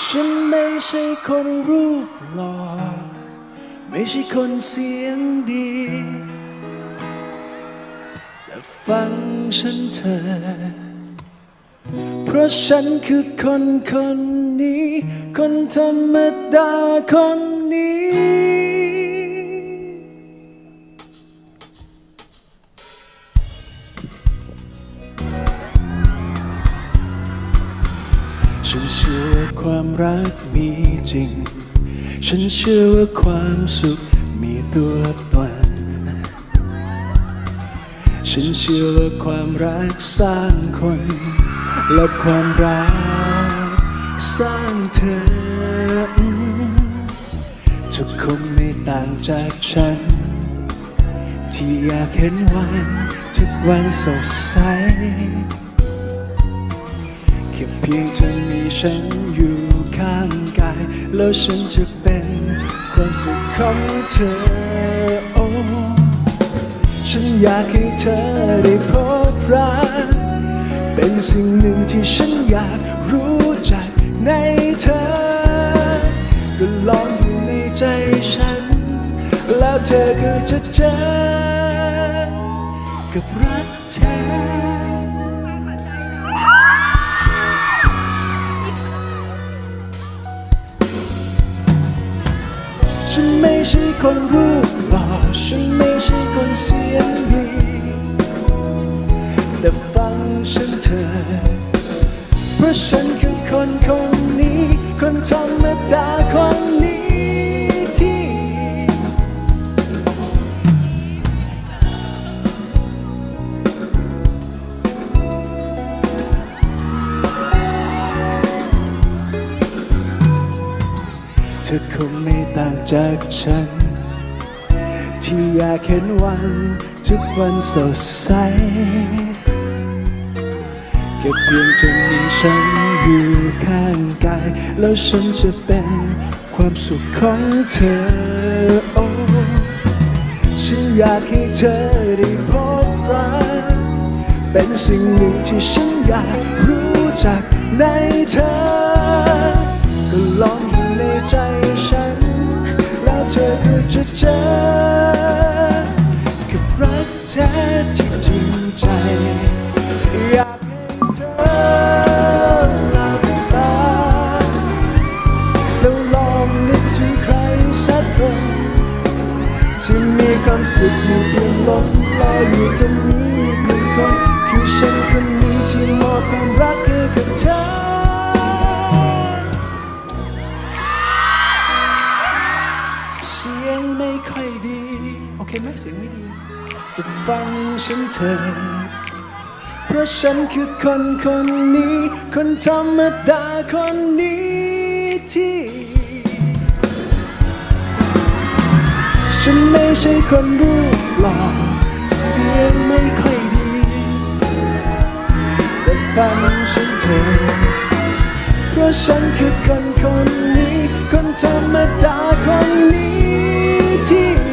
ฉันไม่ใช่คนรูปหล่อ ไม่ใช่คนเสียงดี แต่ฟังฉันเถอะเพราะฉันคือคนคนนี้ คนธรรมดาคน ฉันเชื่อว่าความรักมีจริง ฉันเชื่อว่าความสุขมีตัวตน ฉันเชื่อว่าความรักสร้างคน และความรักสร้างเธอ ทุกคนไม่ต่างจากฉัน ที่อยากเห็นวัน ทุกวันสดใส ค่เพียงเธอมีฉันอยู่ข้างกาย แล้วฉันจะเป็นความสุขของเธอโอ้ฉันอยากให้เธอได้พบรักเป็นสิ่งหนึ่งที่ฉันอยากรู้จักในเธอ ก็ลองอยู่ในใจฉัน แล้วเธอก็จะเจอ กับรักแท้ ฉันไม่ใช่คนรูปหล่อฉันไม่ใช่คนเสียงดีแต่ฟังฉันเถอะเพราะฉันคือคนคนนี้ คนธรรมดาคนนี้ เธอคงไม่ต่างจากฉัน ที่อยากเห็นวันทุกวันสดใสแค่เพียงจะมีฉันอยู่ข้างกาย แล้วฉันจะเป็นความสุขของเธอโอ้ฉันอยากให้เธอได้พบรักเป็นสิ่งหนึ่งที่ฉันอยากรู้จักในเธอ ท้ที่จริงใจ อยากให้เธอหลับตา แล้วลองนึกถึงใครสักคนที่มีความสุขอยู่เพียงหลงลอยอยู่ตรงนี้หนึ่งคนคือฉันคนนี้ที่มอบความรักให้กับเธอเสียงไม่ค่อยดี โอเคไหมเสียงไม่ดี แต่ฟังฉันเถอะเพราะฉันคือคนคนนี้ คนธรรมดาคนนี้ที่ ฉันไม่ใช่คนรูปหล่อเสียงไม่ค่อยดี แต่ฟังฉันเถอะเพราะฉันคือคนคนนี้ คนธรรมดาคนนี้ที่